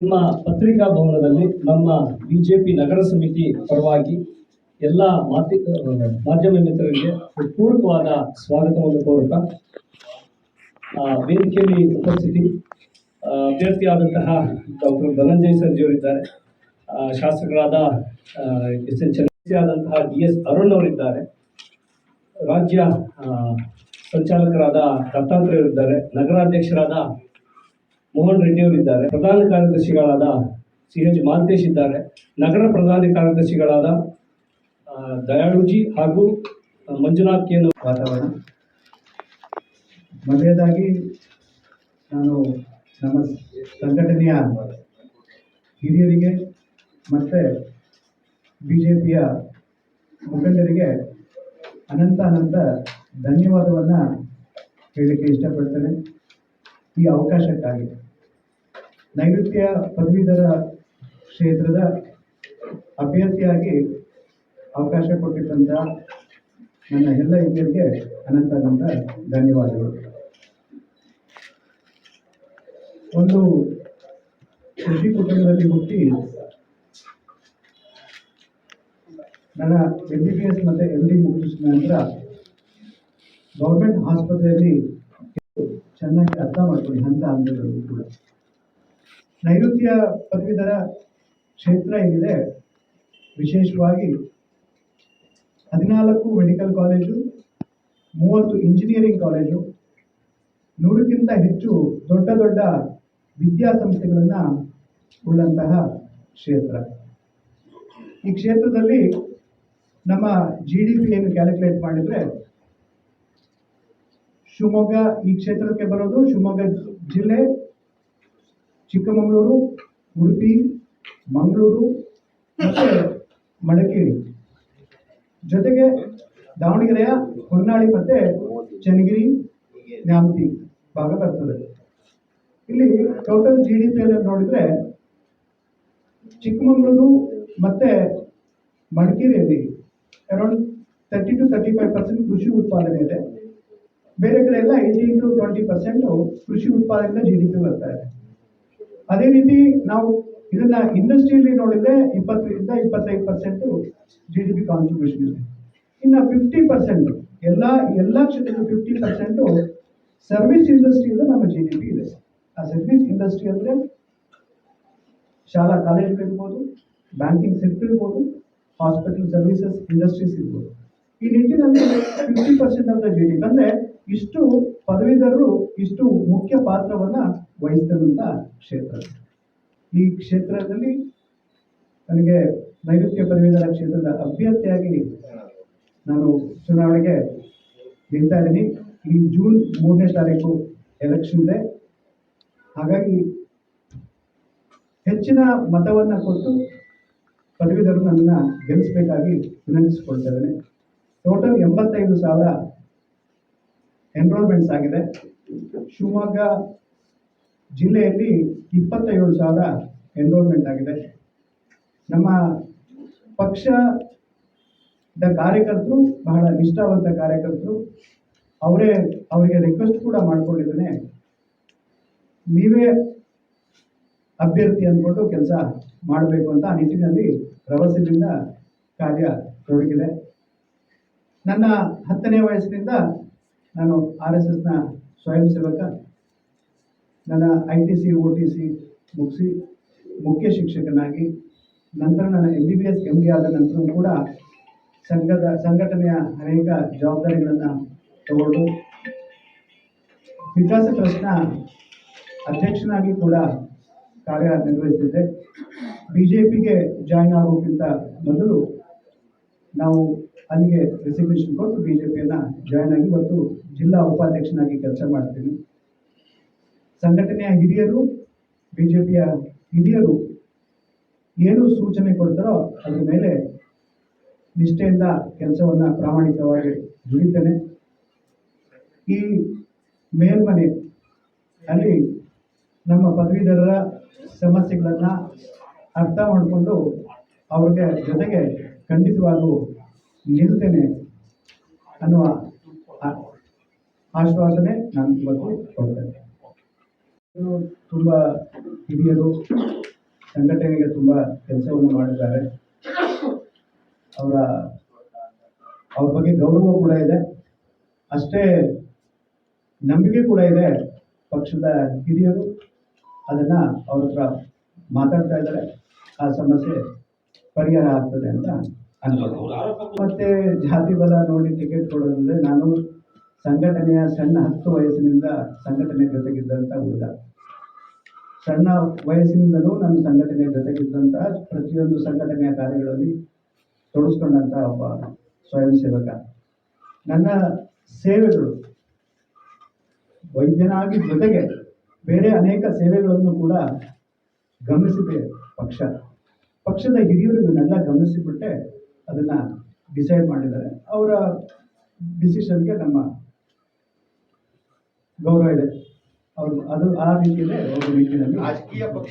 ನಿಮ್ಮ ಪತ್ರಿಕಾ ಭವನದಲ್ಲಿ ನಮ್ಮ ಬಿಜೆಪಿ ನಗರ ಸಮಿತಿ ಪರವಾಗಿ ಎಲ್ಲ ಮಾತಿ ಮಾಧ್ಯಮ ಮಿತ್ರರಿಗೆ ಪೂರ್ವಕವಾದ ಸ್ವಾಗತವನ್ನು ಕೋರುತ್ತಾ ವೇದಿಕೆಯಲ್ಲಿ ಉಪಸ್ಥಿತಿ ಅಭ್ಯರ್ಥಿಯಾದಂತಹ ಡಾಕ್ಟರ್ ಧನಂಜಯ ಸರ್ಜಿ ಅವರಿದ್ದಾರೆ. ಶಾಸಕರಾದ ಎಸ್ ಎನ್ ಆದಂತಹ ಡಿ ಎಸ್ ಅರುಣ್ ಅವರಿದ್ದಾರೆ. ರಾಜ್ಯ ಸಂಚಾಲಕರಾದ ದತ್ತಾತ್ರೇಯರಿದ್ದಾರೆ. ನಗರಾಧ್ಯಕ್ಷರಾದ ಮೋಹನ್ ರೆಡ್ಡಿ ಅವರಿದ್ದಾರೆ ಪ್ರಧಾನ ಕಾರ್ಯದರ್ಶಿಗಳಾದ ಸಿ ಎಚ್ ಮಾಂತೇಶ್ ಇದ್ದಾರೆ. ನಗರ ಪ್ರಧಾನ ಕಾರ್ಯದರ್ಶಿಗಳಾದ ದಯಾಳುಜಿ ಹಾಗೂ ಮಂಜುನಾಥ್ ಕೆ. ವಾತಾವರಣ. ಮೊದಲನೇದಾಗಿ ನಾನು ನಮ್ಮ ಸಂಘಟನೆಯ ಹಿರಿಯರಿಗೆ ಮತ್ತು ಬಿ ಜೆ ಪಿಯ ಮುಖಂಡರಿಗೆ ಅನಂತ ಅನಂತ ಧನ್ಯವಾದವನ್ನು ಹೇಳಲಿಕ್ಕೆ ಇಷ್ಟಪಡ್ತೇನೆ. ಈ ಅವಕಾಶಕ್ಕಾಗಿ. ನೈಋತ್ಯ ಪದವೀಧರ ಕ್ಷೇತ್ರದ ಅಭ್ಯರ್ಥಿಯಾಗಿ ಅವಕಾಶ ಕೊಟ್ಟಿದ್ದಂಥ ನನ್ನ ಎಲ್ಲ ಹಿರಿಯರಿಗೆ ಅನಂತ ಅನಂತ ಧನ್ಯವಾದಗಳು. ಒಂದು ಕೃಷಿ ಕುಟುಂಬದಲ್ಲಿ ಹುಟ್ಟಿ ನನ್ನ ಎಂ ಬಿ ಬಿ ಎಸ್ ಮತ್ತು ಎಂ ಡಿ ಮುಗಿಸಿದ ನಂತರ ಗೌರ್ಮೆಂಟ್ ಆಸ್ಪತ್ರೆಯಲ್ಲಿ ಚೆನ್ನಾಗಿ ಅರ್ಥ ಮಾಡ್ಕೊಳ್ಳಿ ಅಂತ ಹಂತಗಳು ಕೂಡ. ನೈಋತ್ಯ ಪದವೀಧರ ಕ್ಷೇತ್ರ ಏನಿದೆ, ವಿಶೇಷವಾಗಿ ಹದಿನಾಲ್ಕು ಮೆಡಿಕಲ್ ಕಾಲೇಜು, ಮೂವತ್ತು ಇಂಜಿನಿಯರಿಂಗ್ ಕಾಲೇಜು, ನೂರಕ್ಕಿಂತ ಹೆಚ್ಚು ದೊಡ್ಡ ದೊಡ್ಡ ವಿದ್ಯಾಸಂಸ್ಥೆಗಳನ್ನು ಉಳ್ಳಂತಹ ಕ್ಷೇತ್ರ. ಈ ಕ್ಷೇತ್ರದಲ್ಲಿ ನಮ್ಮ ಜಿ ಡಿ ಪಿ ಏನು ಕ್ಯಾಲ್ಕುಲೇಟ್ ಮಾಡಿದರೆ, ಶಿವಮೊಗ್ಗ ಈ ಕ್ಷೇತ್ರಕ್ಕೆ ಬರೋದು ಶಿವಮೊಗ್ಗ ಜಿಲ್ಲೆ ಚಿಕ್ಕಮಗಳೂರು, ಉಡುಪಿ, ಮಂಗಳೂರು, ಮತ್ತು ಮಡಿಕೇರಿ. ಜೊತೆಗೆ ದಾವಣಗೆರೆಯ ಹೊನ್ನಾಳಿ ಮತ್ತೆ ಚನ್ನಗಿರಿ, ನ್ಯಾಮತಿ ಭಾಗ ಬರ್ತದೆ. ಇಲ್ಲಿ ಟೋಟಲ್ ಜಿ ಡಿ ಪಿ ನೋಡಿದ್ರೆ ಚಿಕ್ಕಮಗಳೂರು ಮತ್ತೆ ಮಡಿಕೇರಿಯಲ್ಲಿ around thirty two thirty five percent ಕೃಷಿ ಉತ್ಪಾದನೆ ಇದೆ. ಬೇರೆ ಕಡೆ ಎಲ್ಲ ಏಯ್ಟೀನ್ ಟು ಟ್ವೆಂಟಿ ಪರ್ಸೆಂಟ್ ಕೃಷಿ ಉತ್ಪಾದನೆಯಿಂದ ಜಿ ಡಿ ಪಿ ಬರ್ತಾ ಇದೆ. ಅದೇ ರೀತಿ ನಾವು ಇದನ್ನ ಇಂಡಸ್ಟ್ರಿಯಲ್ಲಿ ನೋಡಿದ್ರೆ ಇಪ್ಪತ್ತರಿಂದ ಇಪ್ಪತ್ತೈದು percent G D P contribution ಇದೆ. ಇನ್ನು ಫಿಫ್ಟಿ ಪರ್ಸೆಂಟ್ ಎಲ್ಲ ಎಲ್ಲ ಕ್ಷೇತ್ರದ ಫಿಫ್ಟಿ ಪರ್ಸೆಂಟು ಸರ್ವಿಸ್ ಇಂಡಸ್ಟ್ರಿಯಿಂದ ನಮ್ಮ ಜಿ ಡಿ ಪಿ ಇದೆ. ಆ ಸರ್ವಿಸ್ ಇಂಡಸ್ಟ್ರಿ ಅಂದರೆ ಶಾಲಾ ಕಾಲೇಜುಗಳಿರ್ಬೋದು ಬ್ಯಾಂಕಿಂಗ್ ಸೆಕ್ಟರ್ ಇರ್ಬೋದು ಹಾಸ್ಪಿಟಲ್ ಸರ್ವಿಸಸ್ ಇಂಡಸ್ಟ್ರೀಸ್ ಇರ್ಬೋದು. ಈ ನಿಟ್ಟಿನಲ್ಲಿ fifty percent the G D P ಅಂದರೆ ಇಷ್ಟು ಪದವೀಧರರು ಇಷ್ಟು ಮುಖ್ಯ ಪಾತ್ರವನ್ನ ವಹಿಸಿದಂಥ ಕ್ಷೇತ್ರ. ಈ ಕ್ಷೇತ್ರದಲ್ಲಿ ನನಗೆ ನೈಋತ್ಯ ಪದವೀಧರ ಕ್ಷೇತ್ರದ ಅಭ್ಯರ್ಥಿಯಾಗಿ ನಾನು ಚುನಾವಣೆಗೆ ನಿಲ್ತಾ ಇದ್ದೀನಿ. ಈ ಜೂನ್ ಮೂರನೇ ತಾರೀಕು ಎಲೆಕ್ಷನ್ ಇದೆ. ಹಾಗಾಗಿ ಹೆಚ್ಚಿನ ಮತವನ್ನು ಕೊಟ್ಟು ಪದವೀಧರರು ನನ್ನನ್ನು ಗೆಲ್ಲಿಸಬೇಕಾಗಿ ವಿನಂತಿಸಿಕೊಳ್ತಾ ಇದ್ದೇನೆ. ಟೋಟಲ್ ಎಂಬತ್ತೈದು ಸಾವಿರ ಎನ್ರೋಲ್ಮೆಂಟ್ಸ್ ಆಗಿದೆ. ಶಿವಮೊಗ್ಗ ಜಿಲ್ಲೆಯಲ್ಲಿ ಇಪ್ಪತ್ತೇಳು ಸಾವಿರ ಎನ್ರೋಲ್ಮೆಂಟ್ ಆಗಿದೆ. ನಮ್ಮ ಪಕ್ಷದ ಕಾರ್ಯಕರ್ತರು, ಬಹಳ ನಿಷ್ಠಾವಂತ ಕಾರ್ಯಕರ್ತರು, ಅವರೇ ಅವರಿಗೆ ರಿಕ್ವೆಸ್ಟ್ ಕೂಡ ಮಾಡ್ಕೊಂಡಿದ್ದೇನೆ. ನೀವೇ ಅಭ್ಯರ್ಥಿ ಅಂದ್ಕೊಂಡು ಕೆಲಸ ಮಾಡಬೇಕು ಅಂತ ಆ ನಿಟ್ಟಿನಲ್ಲಿ ಪ್ರವಾಸದಿಂದ ಕಾರ್ಯ ತೊಡಗಿದೆ. ನನ್ನ ಹತ್ತನೇ ವಯಸ್ಸಿನಿಂದ ನಾನು ಆರ್ ಎಸ್ ಎಸ್ನ ಸ್ವಯಂ ಸೇವಕ, ನನ್ನ I T C O T C ಮುಗಿಸಿ ಮುಖ್ಯ ಶಿಕ್ಷಕನಾಗಿ, ನಂತರ ನನ್ನ M B B S M D ಆದ ನಂತರ ಕೂಡ ಸಂಘದ, ಸಂಘಟನೆಯ ಅನೇಕ ಜವಾಬ್ದಾರಿಗಳನ್ನು ತಗೊಂಡು ವಿಕಾಸ ಟ್ರಸ್ಟ್ನ ಅಧ್ಯಕ್ಷನಾಗಿ ಕೂಡ ಕಾರ್ಯ ನಿರ್ವಹಿಸ್ತಿದ್ದೆ. ಬಿ ಜೆ ಪಿಗೆ ಜಾಯ್ನ್ ಆಗೋಕ್ಕಿಂತ ಮೊದಲು ನಾವು ಅಲ್ಲಿಗೆ ರೆಸಿಗ್ನೇಷನ್ ಕೊಟ್ಟು ಬಿ ಜೆ ಪಿಯನ್ನು ಜಾಯ್ನ್ ಆಗಿ ಇವತ್ತು ಜಿಲ್ಲಾ ಉಪಾಧ್ಯಕ್ಷನಾಗಿ ಕೆಲಸ ಮಾಡ್ತೀನಿ. ಸಂಘಟನೆಯ ಹಿರಿಯರು ಬಿ ಜೆ ಪಿಯ ಹಿರಿಯರು ಏನು ಸೂಚನೆ ಕೊಡ್ತಾರೋ ಅದ್ರ ಮೇಲೆ ನಿಷ್ಠೆಯಿಂದ ಕೆಲಸವನ್ನು ಪ್ರಾಮಾಣಿಕವಾಗಿ ದುಡಿತೇನೆ. ಈ ಮೇಲ್ಮನೆ ಅಲ್ಲಿ ನಮ್ಮ ಪದವೀಧರರ ಸಮಸ್ಯೆಗಳನ್ನು ಅರ್ಥ ಮಾಡಿಕೊಂಡು ಅವ್ರಿಗೆ ಜೊತೆಗೆ ಖಂಡಿತವಾಗೂ ನಿಲ್ತೇನೆ ಅನ್ನುವ ಆಶ್ವಾಸನೆ ನಾನು ಇವತ್ತು ಕೊಡ್ತೇನೆ. ತುಂಬ ಹಿರಿಯರು ಸಂಘಟನೆಗೆ ತುಂಬ ಕೆಲಸವನ್ನು ಮಾಡಿದ್ದಾರೆ. ಅವರ, ಅವ್ರ ಬಗ್ಗೆ ಗೌರವ ಕೂಡ ಇದೆ. ಅಷ್ಟೇ ನಂಬಿಕೆ ಕೂಡ ಇದೆ ಪಕ್ಷದ ಹಿರಿಯರು. ಅದನ್ನು ಅವ್ರ ಹತ್ರ ಮಾತಾಡ್ತಾ ಇದ್ದಾರೆ. ಆ ಸಮಸ್ಯೆ ಪರಿಹಾರ ಆಗ್ತದೆ ಅಂತ ಮತ್ತೆ ಜಾತಿ ಬಲ ನೋಡಿ ಟಿಕೆಟ್ ಕೊಡೋದಂದ್ರೆ ನಾನು ಸಂಘಟನೆಯ ಸಣ್ಣ ಹತ್ತು ವಯಸ್ಸಿನಿಂದ ಸಂಘಟನೆ ಜೊತೆಗಿದ್ದಂಥ ಹುಡುಗ. ಸಣ್ಣ ವಯಸ್ಸಿನಿಂದಲೂ ನಾನು ಸಂಘಟನೆ ಜೊತೆಗಿದ್ದಂತಹ ಪ್ರತಿಯೊಂದು ಸಂಘಟನೆಯ ಕಾರ್ಯಗಳಲ್ಲಿ ತೊಡಗಿಸ್ಕೊಂಡಂಥ ಒಬ್ಬ ಸ್ವಯಂ ಸೇವಕ. ನನ್ನ ಸೇವೆಗಳು ವೈದ್ಯನಾಗಿ ಜೊತೆಗೆ ಬೇರೆ ಅನೇಕ ಸೇವೆಗಳನ್ನು ಕೂಡ ಗಮನಿಸಿದೆ ಪಕ್ಷ. ಪಕ್ಷದ ಹಿರಿಯರು ಇವನ್ನೆಲ್ಲ ಗಮನಿಸಿಬಿಟ್ಟೆ. ಅದನ್ನ ಡಿಸೈಡ್ ಮಾಡಿದ್ದಾರೆ. ಅವರ ಡಿಸಿಷನ್ಗೆ ನಮ್ಮ ಗೌರವ ಇದೆ. ಅವರು ಅದು ಆ ರೀತಿಯಲ್ಲೇ ಅವರು ರೀತಿಯಲ್ಲಿ ರಾಜಕೀಯ ಪಕ್ಷ